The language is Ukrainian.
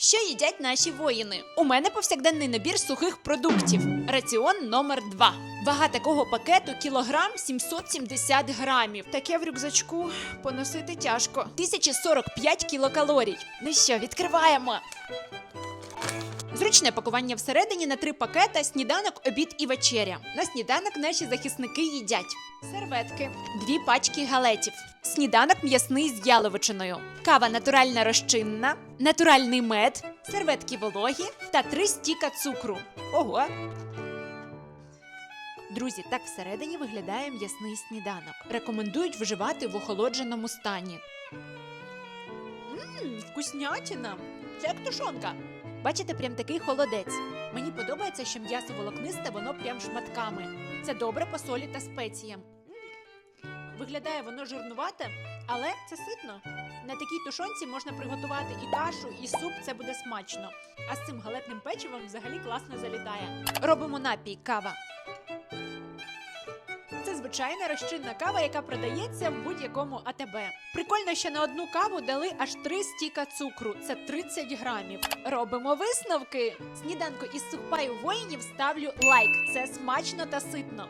Що їдять наші воїни? У мене повсякденний набір сухих продуктів. Раціон номер 2 Вага такого пакету кілограм 770 грамів. Таке в рюкзачку поносити тяжко. 1045 кілокалорій. Ну що, відкриваємо. Зручне пакування всередині на три пакета: сніданок, обід і вечеря. На сніданок наші захисники їдять серветки, дві пачки галетів, сніданок м'ясний з яловичиною, кава натуральна розчинна, натуральний мед, серветки вологі та три стіка цукру. Ого! Друзі, так всередині виглядає м'ясний сніданок. Рекомендують вживати в охолодженому стані. Мм, вкуснятина! Це як тушонка. Бачите, прям такий холодець. Мені подобається, що м'ясо волокнисте, воно прям шматками. Це добре по солі та спеціям. Виглядає воно жирнувате, але це ситно. На такій тушонці можна приготувати і кашу, і суп, це буде смачно. А з цим галетним печивом взагалі класно залітає. Робимо напій кава. Це звичайна розчинна кава, яка продається в будь-якому АТБ. Прикольно, що на одну каву дали аж три стіка цукру. Це 30 грамів. Робимо висновки. Сніданку із сухпаю воїнів ставлю лайк. Це смачно та ситно.